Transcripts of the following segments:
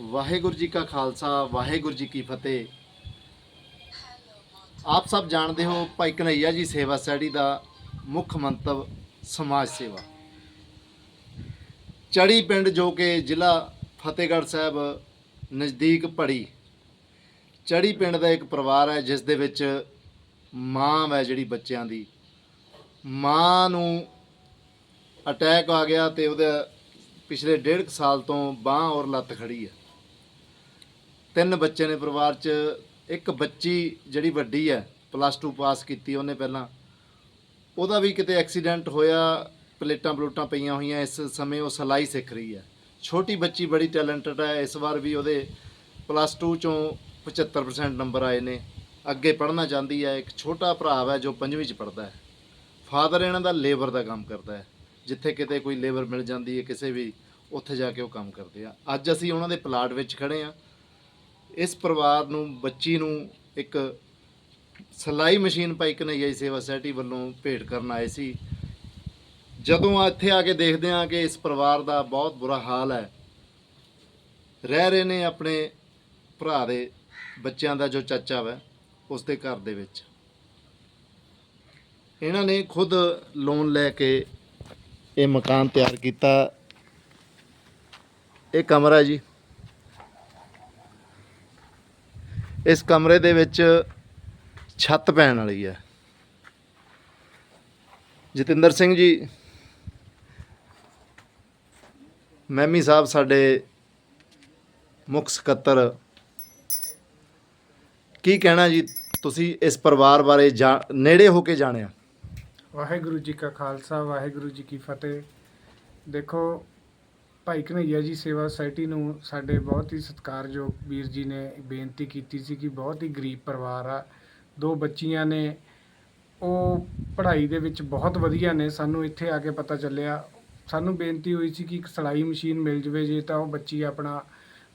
ਵਾਹਿਗੁਰੂ ਜੀ ਕਾ ਖਾਲਸਾ, ਵਾਹਿਗੁਰੂ ਜੀ ਕੀ ਫਤਿਹ। ਆਪ ਸਭ ਜਾਣਦੇ ਹੋ ਭਾਈ ਕਨਈਆ ਜੀ ਸੇਵਾ ਸੈਡੀ ਦਾ ਮੁੱਖ ਮੰਤਵ, ਸਮਾਜ ਸੇਵਾ। ਚੜੀ ਪਿੰਡ ਜੋ ਕਿ ਜ਼ਿਲ੍ਹਾ ਫਤਿਹਗੜ੍ਹ ਸਾਹਿਬ ਨਜ਼ਦੀਕ ਪੜੀ। ਚੜੀ ਪਿੰਡ ਦਾ ਇੱਕ ਪਰਿਵਾਰ ਹੈ, ਜਿਸ ਦੇ ਵਿੱਚ ਮਾਂ ਹੈ ਜਿਹੜੀ ਬੱਚਿਆਂ ਦੀ। ਮਾਂ ਨੂੰ ਅਟੈਕ ਆ ਗਿਆ ਤੇ ਉਹਦੇ ਪਿਛਲੇ ਡੇਢ ਕੁ ਸਾਲ ਤੋਂ ਬਾਹ ਔਰ ਲੱਤ ਖੜੀ ਹੈ। ਤਿੰਨ ਬੱਚੇ ਨੇ ਪਰਿਵਾਰ 'ਚ, ਇੱਕ ਬੱਚੀ ਜਿਹੜੀ ਵੱਡੀ ਹੈ ਪਲੱਸ 2 ਪਾਸ ਕੀਤੀ ਉਹਨੇ ਪਹਿਲਾਂ। ਉਹਦਾ ਵੀ ਕਿਤੇ ਐਕਸੀਡੈਂਟ ਹੋਇਆ, ਪਲੇਟਾਂ ਪਲੂਟਾਂ ਪਈਆਂ ਹੋਈਆਂ, ਇਸ ਸਮੇਂ ਉਹ ਸਲਾਈ ਸਿੱਖ ਰਹੀ ਹੈ। ਛੋਟੀ ਬੱਚੀ ਬੜੀ ਟੈਲੈਂਟਡ ਹੈ, ਇਸ ਵਾਰ ਵੀ ਉਹਦੇ ਪਲੱਸ 2 ਚੋਂ 75% ਨੰਬਰ ਆਏ ਨੇ। ਅੱਗੇ ਪੜ੍ਹਨਾ ਚਾਹੁੰਦੀ ਹੈ, ਇੱਕ ਛੋਟਾ ਭਰਾ ਹੈ ਜੋ ਪੰਜਵੀਂ 'ਚ ਪੜ੍ਹਦਾ ਹੈ। ਫਾਦਰ ਇਹਨਾਂ ਦਾ ਲੇਬਰ ਦਾ ਕੰਮ ਕਰਦਾ ਹੈ। ਜਿੱਥੇ ਕਿਤੇ ਕੋਈ ਲੇਬਰ ਮਿਲ ਜਾਂਦੀ ਹੈ, ਕਿਸੇ ਵੀ, ਉੱਥੇ ਜਾ ਕੇ ਉਹ ਕੰਮ ਕਰਦੇ ਆ। ਅੱਜ ਅਸੀਂ ਉਹਨਾਂ ਦੇ ਪਲਾਟ ਵਿੱਚ ਖੜੇ ਆ ਇਸ ਪਰਿਵਾਰ ਨੂੰ, ਬੱਚੀ ਨੂੰ ਇੱਕ ਸਲਾਈ ਮਸ਼ੀਨ ਪਾਈ ਕਨਈਆ ਜੀ ਸੇਵਾ ਸੋਸਾਇਟੀ ਵੱਲੋਂ ਭੇਟ ਕਰਨ ਆਏ ਸੀ। ਜਦੋਂ ਇੱਥੇ ਆ ਕੇ ਦੇਖਦੇ ਹਾਂ ਕਿ ਇਸ ਪਰਿਵਾਰ ਦਾ ਬਹੁਤ ਬੁਰਾ ਹਾਲ ਹੈ। ਰਹਿ ਰਹੇ ਨੇ ਆਪਣੇ ਭਰਾ ਦੇ ਬੱਚਿਆਂ ਦਾ ਜੋ ਚਾਚਾ ਵਾ, ਉਸ ਦੇ ਘਰ ਦੇ ਵਿੱਚ। ਇਹਨਾਂ ਨੇ ਖੁਦ ਲੋਨ ਲੈ ਕੇ ਇਹ ਮਕਾਨ ਤਿਆਰ ਕੀਤਾ। ਇਹ ਕਮਰਾ ਜੀ ਇਸ ਕਮਰੇ ਦੇ ਵਿੱਚ ਛੱਤ ਪੈਣ ਵਾਲੀ ਹੈ। ਜਤਿੰਦਰ ਸਿੰਘ ਜੀ ਮੈਮੀ ਸਾਹਿਬ ਸਾਡੇ ਮੁੱਖ ਸਕੱਤਰ, ਕੀ ਕਹਿਣਾ ਜੀ ਤੁਸੀਂ ਇਸ ਪਰਿਵਾਰ ਬਾਰੇ ਜਾ- ਨੇੜੇ ਹੋ ਕੇ ਜਾਣਿਆ? ਵਾਹਿਗੁਰੂ ਜੀ ਕਾ ਖਾਲਸਾ, ਵਾਹਿਗੁਰੂ ਜੀ ਕੀ ਫਤਿਹ। ਦੇਖੋ ਭਾਈ ਕਨਈਆ ਜੀ ਸੇਵਾ ਸੁਸਾਇਟੀ ਨੂੰ ਸਾਡੇ ਬਹੁਤ ਹੀ ਸਤਿਕਾਰਯੋਗ ਵੀਰ ਜੀ ਨੇ ਬੇਨਤੀ ਕੀਤੀ ਸੀ ਕਿ ਬਹੁਤ ਹੀ ਗਰੀਬ ਪਰਿਵਾਰ ਆ, ਦੋ ਬੱਚੀਆਂ ਨੇ, ਉਹ ਪੜ੍ਹਾਈ ਦੇ ਵਿੱਚ ਬਹੁਤ ਵਧੀਆ ਨੇ, ਸਾਨੂੰ ਇੱਥੇ ਆ ਕੇ ਪਤਾ ਚੱਲਿਆ। ਸਾਨੂੰ ਬੇਨਤੀ ਹੋਈ ਸੀ ਕਿ ਇੱਕ ਸਿਲਾਈ ਮਸ਼ੀਨ ਮਿਲ ਜਵੇ, ਜੇ ਤਾਂ ਉਹ ਬੱਚੀ ਆਪਣਾ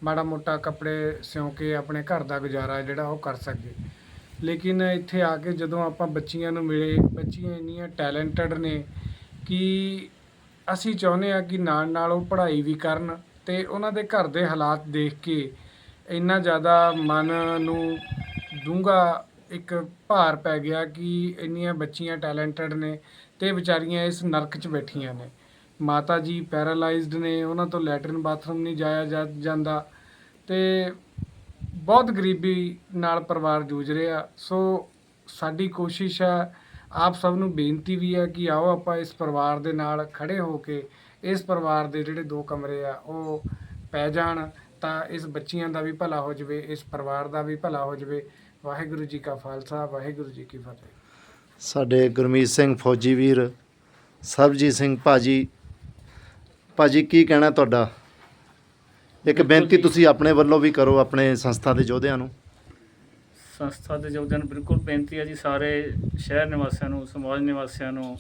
ਮਾੜਾ ਮੋਟਾ ਕੱਪੜੇ ਸਿਉਂ ਕੇ ਆਪਣੇ ਘਰ ਦਾ ਗੁਜ਼ਾਰਾ ਜਿਹੜਾ ਉਹ ਕਰ ਸਕੇ। ਲੇਕਿਨ ਇੱਥੇ ਆ ਕੇ ਜਦੋਂ ਆਪਾਂ ਬੱਚੀਆਂ ਨੂੰ ਮਿਲੇ, ਬੱਚੀਆਂ ਇੰਨੀਆਂ ਟੈਲੈਂਟਡ ਨੇ ਕਿ ਅਸੀਂ ਚਾਹੁੰਦੇ ਆ ਕਿ ਨਾਲ ਨਾਲ ਉਹ ਪੜ੍ਹਾਈ ਵੀ ਕਰਨ ਤੇ ਉਹਨਾਂ ਦੇ ਘਰ ਦੇ ਹਾਲਾਤ ਦੇਖ ਕੇ ਇੰਨਾ ਜ਼ਿਆਦਾ ਮਨ ਨੂੰ ਡੂੰਘਾ ਇੱਕ ਭਾਰ ਪੈ ਗਿਆ ਕਿ ਇੰਨੀਆਂ ਬੱਚੀਆਂ ਟੈਲੈਂਟਡ ਨੇ ਤੇ ਵਿਚਾਰੀਆਂ ਇਸ ਨਰਕ 'ਚ ਬੈਠੀਆਂ ਨੇ। ਮਾਤਾ ਜੀ ਪੈਰਾਲਾਈਜ਼ਡ ਨੇ, ਉਹਨਾਂ ਤੋਂ ਲੈਟਰਨ ਬਾਥਰੂਮ ਨਹੀਂ ਜਾਇਆ ਜਾ- ਜਾਂਦਾ ਤੇ ਬਹੁਤ ਗਰੀਬੀ ਨਾਲ ਪਰਿਵਾਰ ਜੂਝ ਰਿਹਾ। ਸੋ ਸਾਡੀ ਕੋਸ਼ਿਸ਼ ਹੈ ਆਪ ਸਭ ਨੂੰ ਬੇਨਤੀ ਵੀ ਹੈ ਕਿ ਆਓ ਆਪਾਂ ਇਸ ਪਰਿਵਾਰ ਦੇ ਨਾਲ ਖੜੇ ਹੋ ਕੇ ਇਸ ਪਰਿਵਾਰ ਦੇ ਜਿਹੜੇ ਦੋ ਕਮਰੇ ਆ ਉਹ ਪੈ ਜਾਣ ਤਾਂ ਇਸ ਬੱਚੀਆਂ ਦਾ ਵੀ ਭਲਾ ਹੋ ਜਾਵੇ ਇਸ ਪਰਿਵਾਰ ਦਾ ਵੀ ਭਲਾ ਹੋ ਜਾਵੇ। ਵਾਹਿਗੁਰੂ ਜੀ ਕਾ ਖਾਲਸਾ ਵਾਹਿਗੁਰੂ ਜੀ ਕੀ ਫਤਿਹ। ਸਾਡੇ ਗੁਰਮੀਤ ਸਿੰਘ ਫੌਜੀ ਵੀਰ ਸਰਬਜੀਤ ਸਿੰਘ ਭਾਜੀ। ਭਾਜੀ ਕੀ ਕਹਿਣਾ ਤੁਹਾਡਾ? ਇੱਕ ਬੇਨਤੀ। ਤੁਸੀਂ ਆਪਣੇ ਵੱਲੋਂ ਵੀ ਕਰੋ ਆਪਣੇ ਸੰਸਥਾ ਦੇ ਯੋਧਿਆਂ ਨੂੰ। ਸੰਸਥਾ ਦੇ ਯੋਗਦਾਨ ਬਿਲਕੁਲ ਬੇਨਤੀ ਹੈ ਜੀ ਸਾਰੇ ਸ਼ਹਿਰ ਨਿਵਾਸੀਆਂ ਨੂੰ, ਸਮਾਜ ਨਿਵਾਸੀਆਂ ਨੂੰ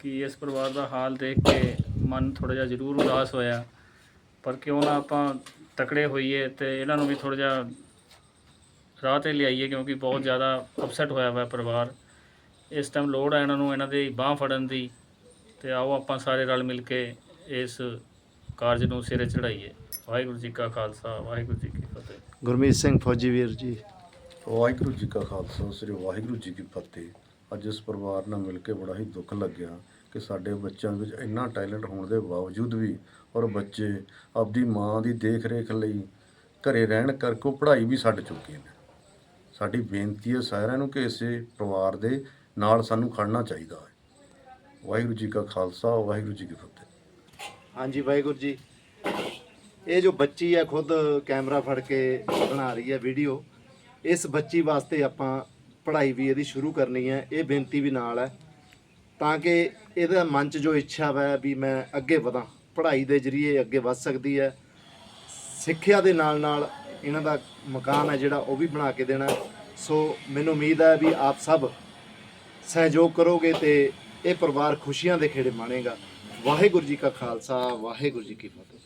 ਕਿ ਇਸ ਪਰਿਵਾਰ ਦਾ ਹਾਲ ਦੇਖ ਕੇ ਮਨ ਥੋੜਾ ਜਿਹਾ ਜ਼ਰੂਰ ਉਦਾਸ ਹੋਇਆ। ਪਰ ਕਿਉਂ ਨਾ ਆਪਾਂ ਤਕੜੇ ਹੋਈਏ ਤੇ ਇਹਨਾਂ ਨੂੰ ਵੀ ਥੋੜਾ ਜਿਹਾ ਰਾਹ ਤੇ ਲਿਆਈਏ ਕਿਉਂਕਿ ਬਹੁਤ ਜ਼ਿਆਦਾ ਅਪਸੈਟ ਹੋਇਆ ਹੋਇਆ ਪਰਿਵਾਰ। ਇਸ ਟਾਈਮ ਲੋੜ ਹੈ ਇਹਨਾਂ ਨੂੰ ਇਹਨਾਂ ਦੀ ਬਾਹ ਫੜਨ ਦੀ ਤੇ ਆਓ ਆਪਾਂ ਸਾਰੇ ਰਲ ਮਿਲ ਕੇ ਇਸ ਕਾਰਜ ਨੂੰ ਸਿਰੇ ਚੜਾਈਏ ਵਾਹਿਗੁਰੂ ਜੀ ਕਾ ਖਾਲਸਾ, ਵਾਹਿਗੁਰੂ ਜੀ ਕੀ ਫਤਿਹ। ਗੁਰਮੀਤ ਸਿੰਘ ਫੌਜੀ ਵੀਰ ਜੀ। ਵਾਹਿਗੁਰੂ ਜੀ ਕਾ ਖਾਲਸਾ, ਸ੍ਰੀ ਵਾਹਿਗੁਰੂ ਜੀ ਕੀ ਫਤਿਹ। ਅੱਜ ਇਸ ਪਰਿਵਾਰ ਨਾਲ ਮਿਲ ਕੇ ਬੜਾ ਹੀ ਦੁੱਖ ਲੱਗਿਆ ਕਿ ਸਾਡੇ ਬੱਚਿਆਂ ਵਿੱਚ ਇੰਨਾ ਟੈਲੈਂਟ ਹੋਣ ਦੇ ਬਾਵਜੂਦ ਵੀ ਔਰ ਬੱਚੇ ਆਪਦੀ ਮਾਂ ਦੀ ਦੇਖ ਰੇਖ ਲਈ ਘਰੇ ਰਹਿਣ ਕਰਕੇ ਉਹ ਪੜ੍ਹਾਈ ਵੀ ਛੱਡ ਚੁੱਕੇ ਨੇ। ਸਾਡੀ ਬੇਨਤੀ ਹੈ ਸਾਰਿਆਂ ਨੂੰ ਕਿ ਇਸੇ ਪਰਿਵਾਰ ਦੇ ਨਾਲ ਸਾਨੂੰ ਖੜਨਾ ਚਾਹੀਦਾ ਹੈ। ਵਾਹਿਗੁਰੂ ਜੀ ਕਾ ਖਾਲਸਾ, ਵਾਹਿਗੁਰੂ ਜੀ ਕੀ ਫਤਿਹ। ਹਾਂਜੀ, ਵਾਹਿਗੁਰੂ ਜੀ। ਇਹ ਜੋ ਬੱਚੀ ਹੈ ਖੁਦ ਕੈਮਰਾ ਫੜ ਕੇ ਬਣਾ ਰਹੀ ਹੈ ਵੀਡੀਓ ਇਸ ਬੱਚੀ ਵਾਸਤੇ ਆਪਾਂ ਪੜ੍ਹਾਈ ਵੀ ਇਹਦੀ ਸ਼ੁਰੂ ਕਰਨੀ ਹੈ, ਇਹ ਬੇਨਤੀ ਵੀ ਨਾਲ ਹੈ ਤਾਂ ਕਿ ਇਹਦਾ ਮਨ 'ਚ ਜੋ ਇੱਛਾ ਵੈ ਵੀ ਮੈਂ ਅੱਗੇ ਵਧਾਂ, ਪੜ੍ਹਾਈ ਦੇ ਜਰੀਏ ਅੱਗੇ ਵਧ ਸਕਦੀ ਹੈ। ਸਿੱਖਿਆ ਦੇ ਨਾਲ ਨਾਲ ਇਹਨਾਂ ਦਾ ਮਕਾਨ ਹੈ ਜਿਹੜਾ, ਉਹ ਵੀ ਬਣਾ ਕੇ ਦੇਣਾ ਸੋ ਮੈਨੂੰ ਉਮੀਦ ਹੈ ਵੀ ਆਪ ਸਭ ਸਹਿਯੋਗ ਕਰੋਗੇ ਤੇ ਇਹ ਪਰਿਵਾਰ ਖੁਸ਼ੀਆਂ ਦੇ ਖੇੜੇ ਮਾਣੇਗਾ। ਵਾਹਿਗੁਰੂ ਜੀ ਕਾ ਖਾਲਸਾ, ਵਾਹਿਗੁਰੂ ਜੀ ਕੀ ਫਤਿਹ।